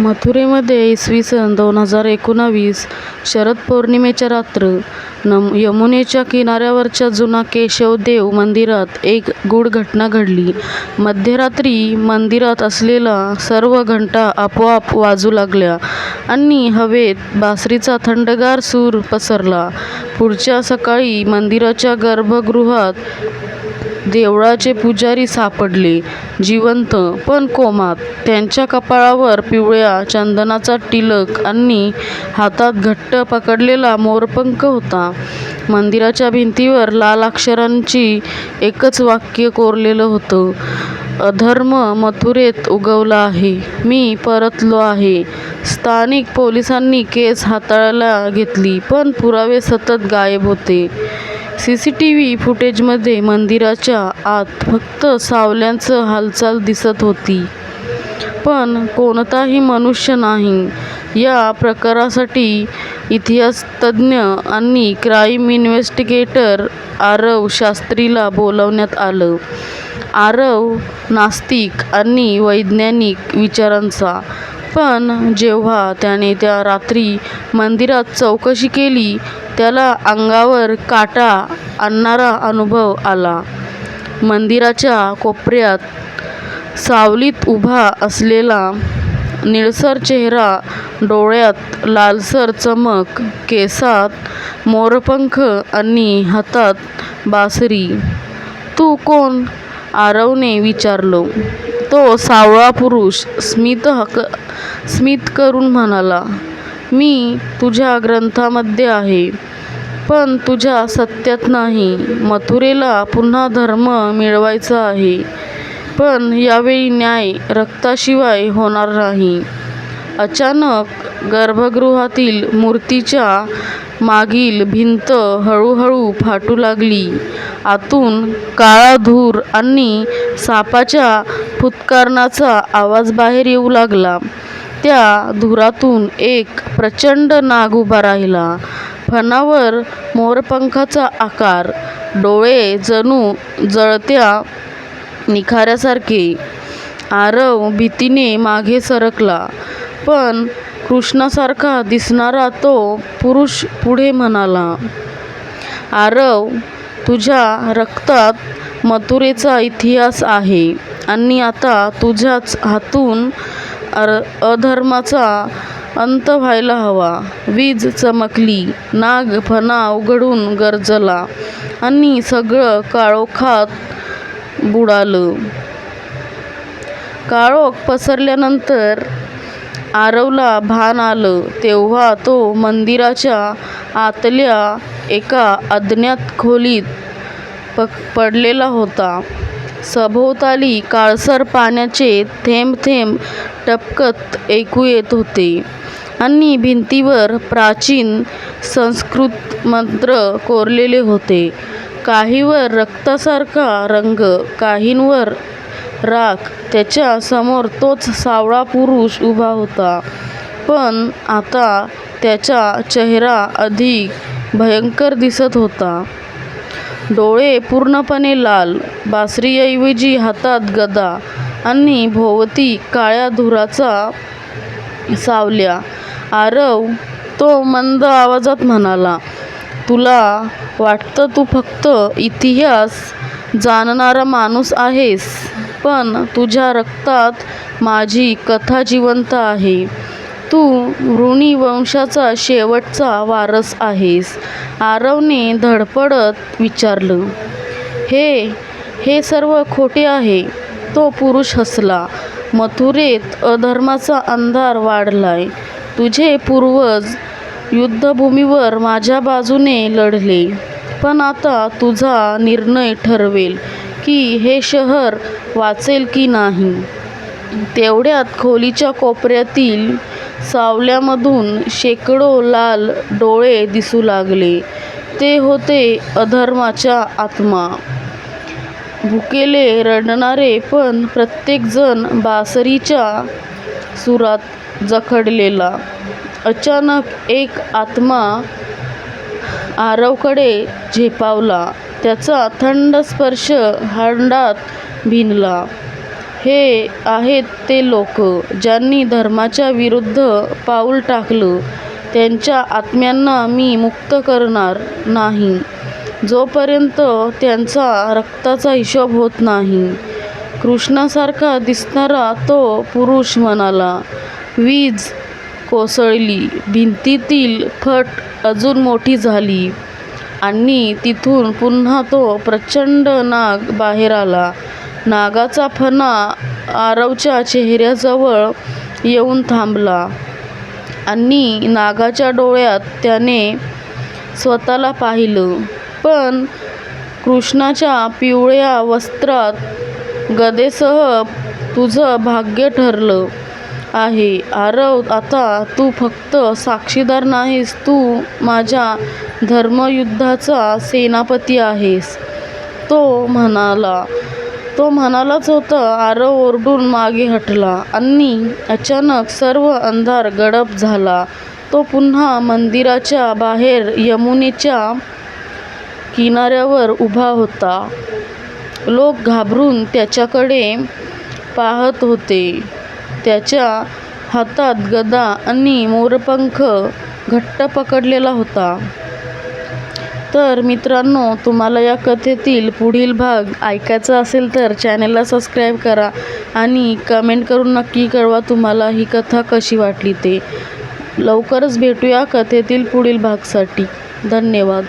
मथुरेमध्ये इसवी सन दोन हजार एकोणावीस शरद पौर्णिमेच्या रात्र नम यमुनेच्या किनाऱ्यावरच्या जुना केशवदेव मंदिरात एक गूढ घटना घडली. मध्यरात्री मंदिरात असलेला सर्व घंटा आपोआप वाजू लागल्या आणि हवेत बासरीचा थंडगार सूर पसरला. पुढच्या सकाळी मंदिराच्या गर्भगृहात देवळाचे पुजारी सापडले जिवंत पण कोमात. त्यांच्या कपाळावर पिवळ्या चंदनाचा टिलक आणि हातात घट्ट पकडलेला मोरपंख होता. मंदिराच्या भिंतीवर लाल अक्षरांची एकच वाक्य कोरलेलं होतं अधर्म मथुरेत उगवला आहे मी परतलो आहे. स्थानिक पोलिसांनी केस हाताळायला घेतली पण पुरावे सतत गायब होते. सी सी टी व्ही फुटेजमध्ये मंदिराच्या आत फक्त सावल्यांचं हालचाल दिसत होती. पण कोणताही मनुष्य नाही. या प्रकारासाठी इतिहासतज्ज्ञ आणि क्राईम इन्व्हेस्टिगेटर आरव शास्त्रीला बोलवण्यात आलं. आरव नास्तिक आणि वैज्ञानिक विचारांचा पण जेव्हा त्याने त्या रात्री मंदिरात चौकशी केली त्याला अंगावर काटा आणणारा अनुभव आला. मंदिराच्या कोपऱ्यात सावलीत उभा असलेला निळसर चेहरा डोळ्यात लालसर चमक केसात मोरपंख आणि हातात बासरी. तू कोण? आरवने विचारलं. तो सावळा पुरुष स्मित हक स्मित करून म्हणाला मी तुझ्या ग्रंथामध्ये आहे पण तुझ्या सत्यात नाही. मथुरेला पुन्हा धर्म मिळवायचा आहे पण यावेळी न्याय रक्ताशिवाय होणार नाही. अचानक गर्भगृहातील मूर्तीच्या मागील भिंत हळूहळू फाटू लागली. आतून काळा धूर आणि सापाच्या फुत्कारणाचा आवाज बाहेर येऊ लागला. त्या धुरातून एक प्रचंड नाग उभा राहिला. फणावर मोरपंखाचा आकार डोळे जणू जळत्या निखाऱ्यासारखे. आरव भीतीने मागे सरकला. पण कृष्णासारखा दिसणारा तो पुरुष पुढे म्हणाला आरव तुझ्या रक्तात मथुरेचा इतिहास आहे आणि आता तुझ्याच हातून अर अधर्माचा अंत व्हायला हवा. वीज चमकली नाग फणा उघडून गरजला आणि सगळं काळोखात बुडालं. काळोख पसरल्यानंतर आरवला भान आलं तेव्हा तो मंदिराच्या आतल्या एका अज्ञात खोलीत प पडलेला होता. सभोवताली काळसर पाण्याचे थेंब थेंब टपकत ऐकू येत होते आणि भिंतीवर प्राचीन संस्कृत मंत्र कोरलेले होते. काहीवर रक्तासारखा रंग काहींवर राख. त्याच्यासमोर तोच सावळा पुरुष उभा होता. पण आता त्याचा चेहरा अधिक भयंकर दिसत होता. डोळे पूर्णपणे लाल बासरीऐवजी हातात गदा आणि भोवती काळ्या धुराचा सावल्या. आरव तो मंद आवाजात म्हणाला तुला वाटतं तू फक्त इतिहास जाणणारा माणूस आहेस. पण तुझ्या रक्तात माझी कथा जिवंत आहे. तू ऋणी वंशाचा शेवटचा वारस आहेस. आरवने धडपडत विचारलं हे हे सर्व खोटे आहे. तो पुरुष हसला. मथुरेत अधर्माचा अंधार वाढलाय. तुझे पूर्वज युद्धभूमीवर माझ्या बाजूने लढले. पण आता तुझा निर्णय ठरवेल. की हे शहर वाचेल की नाही? तेवढ्यात खोलीच्या कोपऱ्यातील सावल्यामधून शेकडो लाल डोळे दिसू लागले. ते होते अधर्माच्या आत्मा. भुकेले रडणारे पण प्रत्येकजण बासरीच्या सुरात जखडलेला. अचानक एक आत्मा आरवकडे झेपावला. त्याचा थंड स्पर्श हाडात भिनला. हे आहेत ते लोक ज्यांनी धर्माच्या विरुद्ध पाऊल टाकलं. त्यांच्या आत्म्यांना मी मुक्त करणार नाही. जोपर्यंत त्यांचा रक्ताचा हिशोब होत नाही. कृष्णासारखा दिसणारा तो पुरुष म्हणाला वीज कोसळली. भिंतीतील फट अजून मोठी झाली. आणि तिथून पुन्हा तो प्रचंड नाग बाहेर आला. नागाचा फणा आरवच्या चेहऱ्याजवळ येऊन थांबला आणि नागाच्या डोळ्यात त्याने स्वतःला पाहिलं. पण कृष्णाच्या पिवळ्या वस्त्रात गदेसह तुझं भाग्य ठरलं. आहे. आरव आता तू फक्त साक्षीदार नाहीस. तू माझ्या धर्मयुद्धाचा सेनापती आहेस. तो म्हणाला. तो म्हणालाच होता आरव ओरडून मागे हटला. आणि अचानक सर्व अंधार गडप झाला. तो पुन्हा मंदिराच्या बाहेर यमुनेच्या किनाऱ्यावर उभा होता. लोक घाबरून त्याच्याकडे पाहत होते. त्याच्या हातात गदा आणि मोरपंख घट्ट पकडलेला होता. तर मित्रांनो तुम्हाला या कथेतील पुढील भाग ऐकायचा असेल तर चॅनलला सबस्क्राईब करा आणि कमेंट करून नक्की कळवा तुम्हाला ही कथा कशी वाटली ते. लवकरच भेटूया कथेतील पुढील भागसाठी. धन्यवाद.